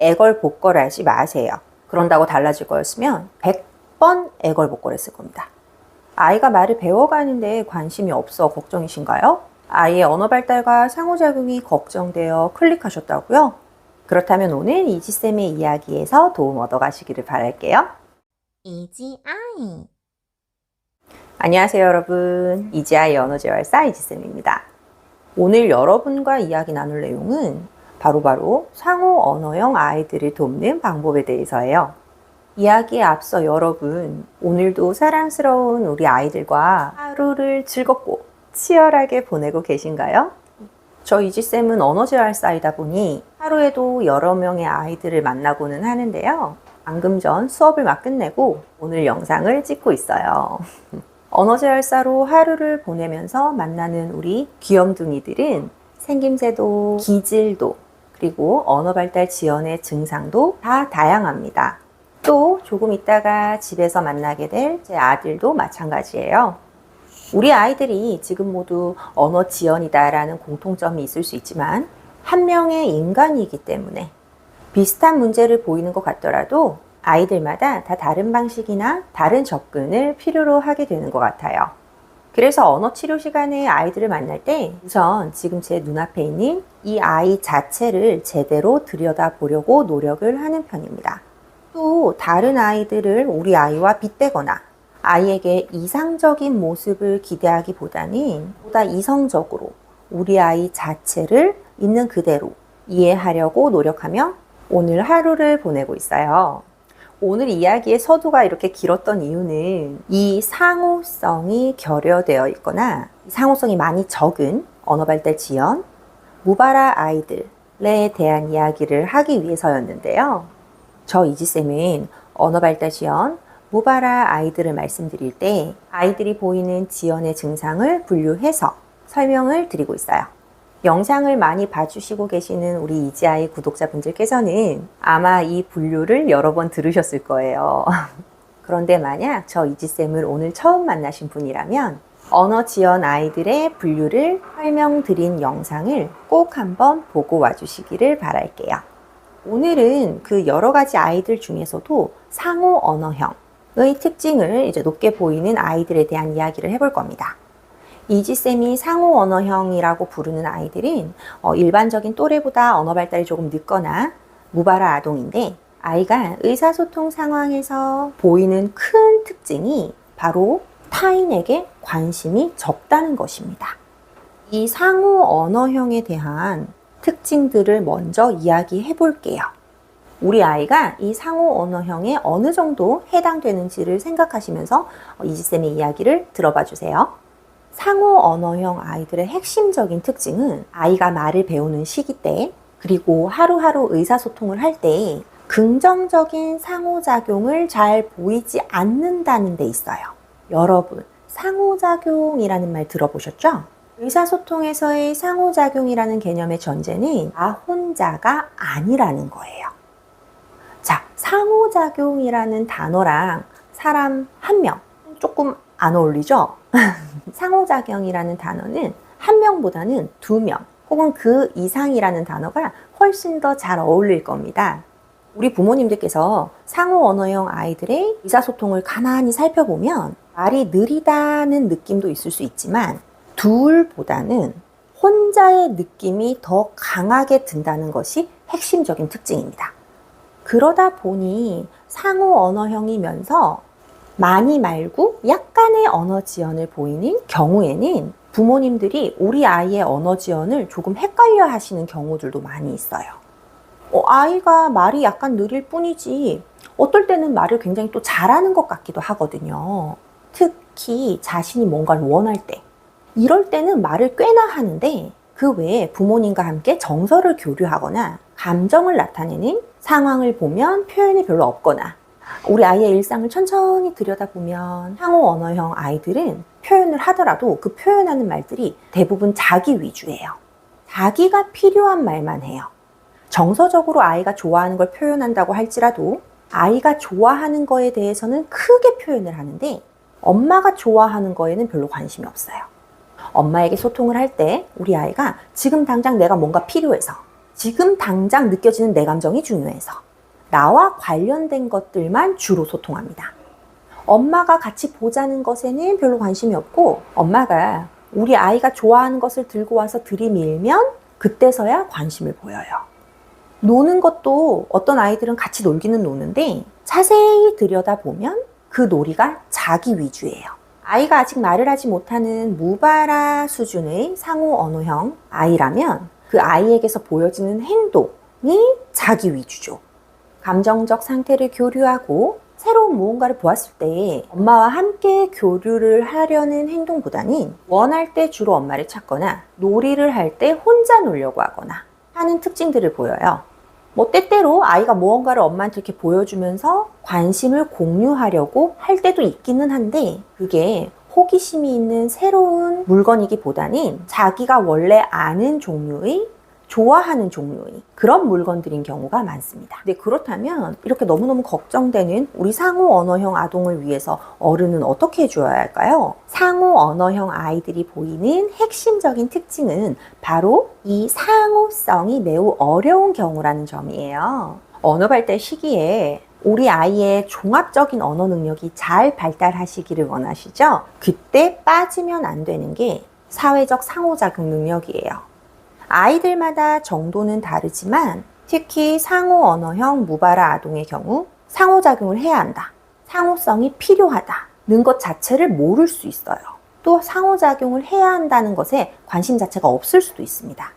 애걸복걸 하지 마세요. 그런다고 달라질 거였으면 100번 애걸복걸 했을 겁니다. 아이가 말을 배워가는데 관심이 없어 걱정이신가요? 아이의 언어 발달과 상호작용이 걱정되어 클릭하셨다고요? 그렇다면 오늘 이지쌤의 이야기에서 도움 얻어가시기를 바랄게요. 이지 아이 안녕하세요 여러분 이지아이 언어재활사 이지쌤입니다 오늘 여러분과 이야기 나눌 내용은 바로 바로 상호 언어형 아이들을 돕는 방법에 대해서예요. 이야기에 앞서 여러분 오늘도 사랑스러운 우리 아이들과 하루를 즐겁고 치열하게 보내고 계신가요? 저 이지쌤은 언어재활사이다 보니 하루에도 여러 명의 아이들을 만나고는 하는데요. 방금 전 수업을 막 끝내고 오늘 영상을 찍고 있어요. 언어재활사로 하루를 보내면서 만나는 우리 귀염둥이들은 생김새도 기질도 그리고 언어발달 지연의 증상도 다 다양합니다. 또 조금 있다가 집에서 만나게 될 제 아들도 마찬가지예요. 우리 아이들이 지금 모두 언어 지연이다라는 공통점이 있을 수 있지만 한 명의 인간이기 때문에 비슷한 문제를 보이는 것 같더라도 아이들마다 다 다른 방식이나 다른 접근을 필요로 하게 되는 것 같아요. 그래서 언어 치료 시간에 아이들을 만날 때 우선 지금 제 눈앞에 있는 이 아이 자체를 제대로 들여다 보려고 노력을 하는 편입니다. 또 다른 아이들을 우리 아이와 빗대거나 아이에게 이상적인 모습을 기대하기보다는 보다 이성적으로 우리 아이 자체를 있는 그대로 이해하려고 노력하며 오늘 하루를 보내고 있어요. 오늘 이야기의 서두가 이렇게 길었던 이유는 이 상호성이 결여되어 있거나 상호성이 많이 적은 언어발달 지연, 무바라 아이들에 대한 이야기를 하기 위해서였는데요. 저 이지쌤은 언어발달 지연, 무바라 아이들을 말씀드릴 때 아이들이 보이는 지연의 증상을 분류해서 설명을 드리고 있어요. 영상을 많이 봐주시고 계시는 우리 이지아이 구독자분들께서는 아마 이 분류를 여러 번 들으셨을 거예요. 그런데 만약 저 이지쌤을 오늘 처음 만나신 분이라면 언어 지연 아이들의 분류를 설명드린 영상을 꼭 한번 보고 와주시기를 바랄게요. 오늘은 그 여러 가지 아이들 중에서도 상호 언어형의 특징을 이제 높게 보이는 아이들에 대한 이야기를 해볼 겁니다. 이지쌤이 상호 언어형이라고 부르는 아이들은 어, 일반적인 또래보다 언어 발달이 조금 늦거나 무발화 아동인데 아이가 의사소통 상황에서 보이는 큰 특징이 바로 타인에게 관심이 적다는 것입니다. 이 상호 언어형에 대한 특징들을 먼저 이야기해 볼게요. 우리 아이가 이 상호 언어형에 어느 정도 해당되는지를 생각하시면서 어, 이지쌤의 이야기를 들어봐 주세요. 상호 언어형 아이들의 핵심적인 특징은 아이가 말을 배우는 시기 때 그리고 하루하루 의사소통을 할 때 긍정적인 상호작용을 잘 보이지 않는다는 데 있어요. 여러분, 상호작용이라는 말 들어보셨죠? 의사소통에서의 상호작용이라는 개념의 전제는 나 혼자가 아니라는 거예요. 자, 상호작용이라는 단어랑 사람 한 명 조금 안 어울리죠? 상호작용이라는 단어는 한 명보다는 두 명 혹은 그 이상이라는 단어가 훨씬 더 잘 어울릴 겁니다. 우리 부모님들께서 상호 언어형 아이들의 의사소통을 가만히 살펴보면 말이 느리다는 느낌도 있을 수 있지만 둘보다는 혼자의 느낌이 더 강하게 든다는 것이 핵심적인 특징입니다. 그러다 보니 상호 언어형이면서 많이 말고 약간의 언어 지연을 보이는 경우에는 부모님들이 우리 아이의 언어 지연을 조금 헷갈려 하시는 경우들도 많이 있어요. 어, 아이가 말이 약간 느릴 뿐이지 어떨 때는 말을 굉장히 또 잘하는 것 같기도 하거든요. 특히 자신이 뭔가를 원할 때 이럴 때는 말을 꽤나 하는데 그 외에 부모님과 함께 정서를 교류하거나 감정을 나타내는 상황을 보면 표현이 별로 없거나 우리 아이의 일상을 천천히 들여다보면 상호 언어형 아이들은 표현을 하더라도 그 표현하는 말들이 대부분 자기 위주예요. 자기가 필요한 말만 해요. 정서적으로 아이가 좋아하는 걸 표현한다고 할지라도 아이가 좋아하는 거에 대해서는 크게 표현을 하는데 엄마가 좋아하는 거에는 별로 관심이 없어요. 엄마에게 소통을 할 때 우리 아이가 지금 당장 내가 뭔가 필요해서 지금 당장 느껴지는 내 감정이 중요해서 나와 관련된 것들만 주로 소통합니다. 엄마가 같이 보자는 것에는 별로 관심이 없고 엄마가 우리 아이가 좋아하는 것을 들고 와서 들이밀면 그때서야 관심을 보여요. 노는 것도 어떤 아이들은 같이 놀기는 노는데 자세히 들여다보면 그 놀이가 자기 위주예요. 아이가 아직 말을 하지 못하는 무바라 수준의 상호 언어형 아이라면 그 아이에게서 보여지는 행동이 자기 위주죠. 감정적 상태를 교류하고 새로운 무언가를 보았을 때 엄마와 함께 교류를 하려는 행동보다는 원할 때 주로 엄마를 찾거나 놀이를 할 때 혼자 놀려고 하거나 하는 특징들을 보여요. 뭐 때때로 아이가 무언가를 엄마한테 이렇게 보여주면서 관심을 공유하려고 할 때도 있기는 한데 그게 호기심이 있는 새로운 물건이기보다는 자기가 원래 아는 종류의 좋아하는 종류의 그런 물건들인 경우가 많습니다. 근데 그렇다면 이렇게 너무너무 걱정되는 우리 상호 언어형 아동을 위해서 어른은 어떻게 해줘야 할까요? 상호 언어형 아이들이 보이는 핵심적인 특징은 바로 이 상호성이 매우 어려운 경우라는 점이에요. 언어 발달 시기에 우리 아이의 종합적인 언어 능력이 잘 발달하시기를 원하시죠? 그때 빠지면 안 되는 게 사회적 상호작용 능력이에요. 아이들마다 정도는 다르지만 특히 상호 언어형 무바라 아동의 경우 상호작용을 해야 한다. 상호성이 필요하다는 것 자체를 모를 수 있어요. 또 상호작용을 해야 한다는 것에 관심 자체가 없을 수도 있습니다.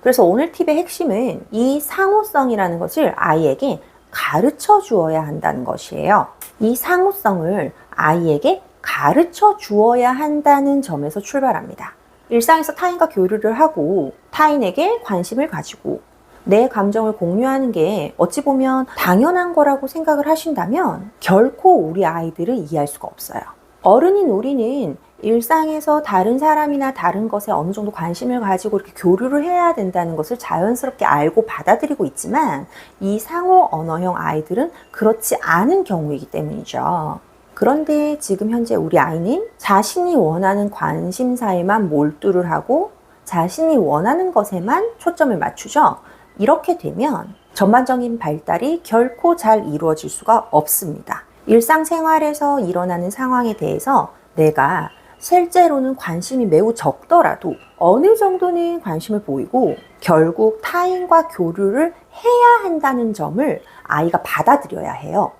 그래서 오늘 팁의 핵심은 이 상호성이라는 것을 아이에게 가르쳐 주어야 한다는 것이에요. 이 상호성을 아이에게 가르쳐 주어야 한다는 점에서 출발합니다. 일상에서 타인과 교류를 하고 타인에게 관심을 가지고 내 감정을 공유하는 게 어찌 보면 당연한 거라고 생각을 하신다면 결코 우리 아이들을 이해할 수가 없어요. 어른인 우리는 일상에서 다른 사람이나 다른 것에 어느 정도 관심을 가지고 이렇게 교류를 해야 된다는 것을 자연스럽게 알고 받아들이고 있지만 이 상호 언어형 아이들은 그렇지 않은 경우이기 때문이죠. 그런데 지금 현재 우리 아이는 자신이 원하는 관심사에만 몰두를 하고 자신이 원하는 것에만 초점을 맞추죠. 이렇게 되면 전반적인 발달이 결코 잘 이루어질 수가 없습니다. 일상생활에서 일어나는 상황에 대해서 내가 실제로는 관심이 매우 적더라도 어느 정도는 관심을 보이고 결국 타인과 교류를 해야 한다는 점을 아이가 받아들여야 해요.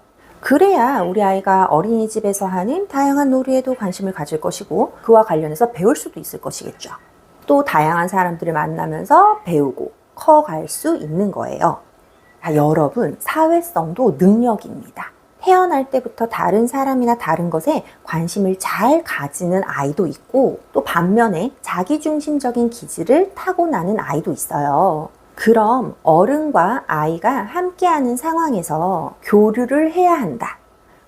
그래야 우리 아이가 어린이집에서 하는 다양한 놀이에도 관심을 가질 것이고 그와 관련해서 배울 수도 있을 것이겠죠. 또 다양한 사람들을 만나면서 배우고 커갈 수 있는 거예요. 자, 여러분, 사회성도 능력입니다. 태어날 때부터 다른 사람이나 다른 것에 관심을 잘 가지는 아이도 있고 또 반면에 자기중심적인 기질을 타고나는 아이도 있어요. 그럼 어른과 아이가 함께하는 상황에서 교류를 해야 한다.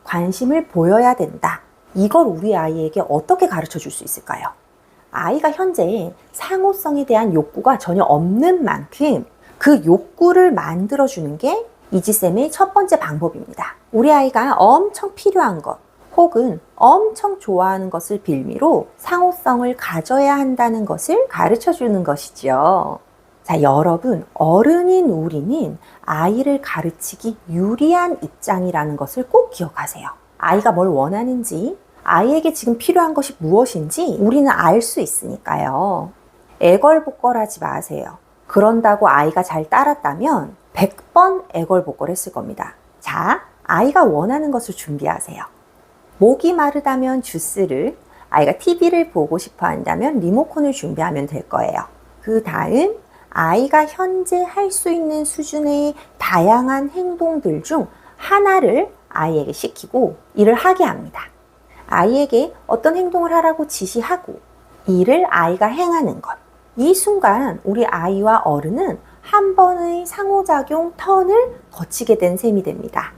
관심을 보여야 된다. 이걸 우리 아이에게 어떻게 가르쳐 줄 수 있을까요? 아이가 현재 상호성에 대한 욕구가 전혀 없는 만큼 그 욕구를 만들어주는 게 이지쌤의 첫 번째 방법입니다. 우리 아이가 엄청 필요한 것, 혹은 엄청 좋아하는 것을 빌미로 상호성을 가져야 한다는 것을 가르쳐 주는 것이죠. 자, 여러분, 어른인 우리는 아이를 가르치기 유리한 입장이라는 것을 꼭 기억하세요. 아이가 뭘 원하는지, 아이에게 지금 필요한 것이 무엇인지 우리는 알 수 있으니까요. 애걸복걸하지 마세요. 그런다고 아이가 잘 따랐다면 100번 애걸복걸 했을 겁니다. 자, 아이가 원하는 것을 준비하세요. 목이 마르다면 주스를, 아이가 TV를 보고 싶어 한다면 리모컨을 준비하면 될 거예요. 그 다음, 아이가 현재 할 수 있는 수준의 다양한 행동들 중 하나를 아이에게 시키고 일을 하게 합니다. 아이에게 어떤 행동을 하라고 지시하고 이를 아이가 행하는 것. 이 순간 우리 아이와 어른은 한 번의 상호작용 턴을 거치게 된 셈이 됩니다.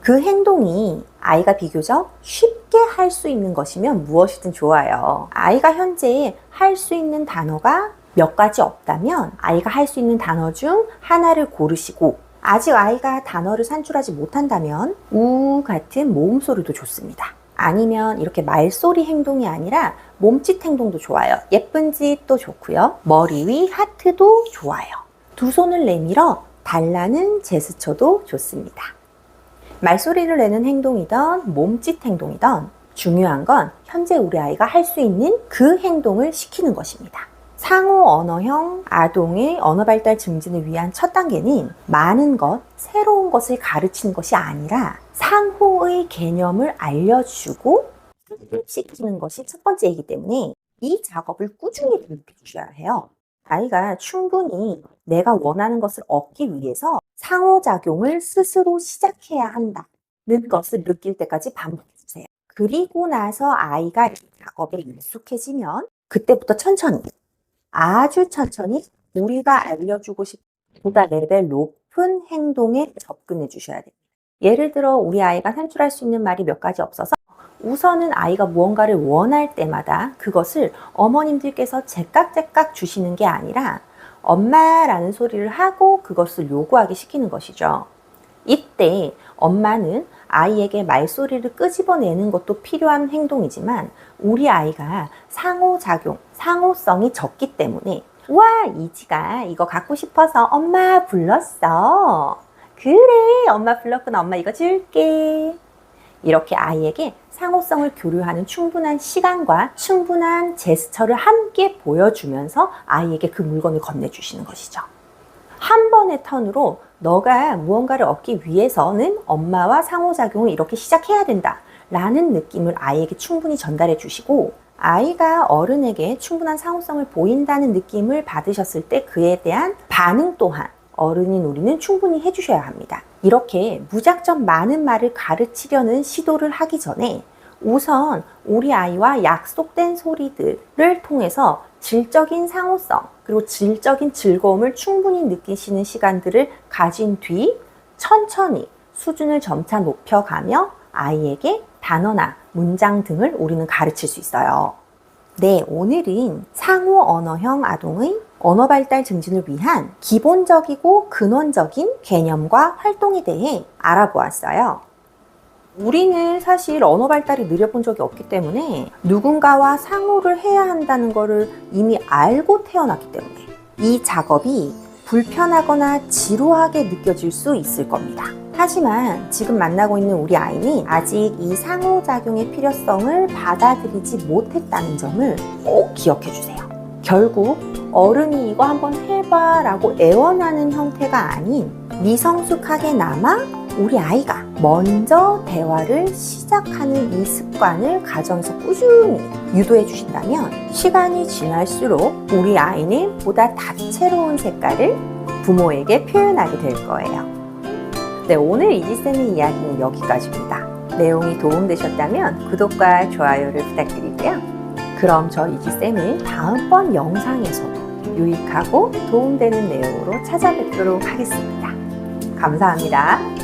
그 행동이 아이가 비교적 쉽게 할 수 있는 것이면 무엇이든 좋아요. 아이가 현재 할 수 있는 단어가 몇 가지 없다면 아이가 할 수 있는 단어 중 하나를 고르시고 아직 아이가 단어를 산출하지 못한다면 우 같은 모음 소리도 좋습니다. 아니면 이렇게 말소리 행동이 아니라 몸짓 행동도 좋아요. 예쁜 짓도 좋고요. 머리 위 하트도 좋아요. 두 손을 내밀어 달라는 제스처도 좋습니다. 말소리를 내는 행동이던 몸짓 행동이던 중요한 건 현재 우리 아이가 할 수 있는 그 행동을 시키는 것입니다. 상호 언어형 아동의 언어 발달 증진을 위한 첫 단계는 많은 것, 새로운 것을 가르치는 것이 아니라 상호의 개념을 알려주고 시키는 것이 첫 번째이기 때문에 이 작업을 꾸준히 반복해 주셔야 해요. 아이가 충분히 내가 원하는 것을 얻기 위해서 상호작용을 스스로 시작해야 한다는 것을 느낄 때까지 반복해 주세요. 그리고 나서 아이가 이 작업에 익숙해지면 그때부터 천천히 아주 천천히 우리가 알려주고 싶 보다 레벨 높은 행동에 접근해 주셔야 됩니다. 예를 들어 우리 아이가 산출할 수 있는 말이 몇 가지 없어서 우선은 아이가 무언가를 원할 때마다 그것을 어머님들께서 제깍제깍 주시는 게 아니라 엄마라는 소리를 하고 그것을 요구하게 시키는 것이죠. 이때 엄마는 아이에게 말소리를 끄집어내는 것도 필요한 행동이지만 우리 아이가 상호작용, 상호성이 적기 때문에 와, 이지가 이거 갖고 싶어서 엄마 불렀어. 그래, 엄마 불렀구나. 엄마 이거 줄게. 이렇게 아이에게 상호성을 교류하는 충분한 시간과 충분한 제스처를 함께 보여주면서 아이에게 그 물건을 건네주시는 것이죠. 한 번의 턴으로 너가 무언가를 얻기 위해서는 엄마와 상호작용을 이렇게 시작해야 된다. 라는 느낌을 아이에게 충분히 전달해 주시고 아이가 어른에게 충분한 상호성을 보인다는 느낌을 받으셨을 때 그에 대한 반응 또한 어른인 우리는 충분히 해주셔야 합니다. 이렇게 무작정 많은 말을 가르치려는 시도를 하기 전에 우선 우리 아이와 약속된 소리들을 통해서 질적인 상호성 그리고 질적인 즐거움을 충분히 느끼시는 시간들을 가진 뒤 천천히 수준을 점차 높여가며 아이에게 단어나 문장 등을 우리는 가르칠 수 있어요. 네, 오늘은 상호 언어형 아동의 언어 발달 증진을 위한 기본적이고 근원적인 개념과 활동에 대해 알아보았어요. 우리는 사실 언어 발달이 느려본 적이 없기 때문에 누군가와 상호를 해야 한다는 것을 이미 알고 태어났기 때문에 이 작업이 불편하거나 지루하게 느껴질 수 있을 겁니다. 하지만 지금 만나고 있는 우리 아이는 아직 이 상호작용의 필요성을 받아들이지 못했다는 점을 꼭 기억해 주세요. 결국 어른이 이거 한번 해봐 라고 애원하는 형태가 아닌 미성숙하게 남아 우리 아이가 먼저 대화를 시작하는 이 습관을 가정에서 꾸준히 유도해 주신다면 시간이 지날수록 우리 아이는 보다 다채로운 색깔을 부모에게 표현하게 될 거예요. 네, 오늘 이지쌤의 이야기는 여기까지입니다. 내용이 도움되셨다면 구독과 좋아요를 부탁드리고요. 그럼 저 이지쌤은 다음번 영상에서도 유익하고 도움되는 내용으로 찾아뵙도록 하겠습니다. 감사합니다.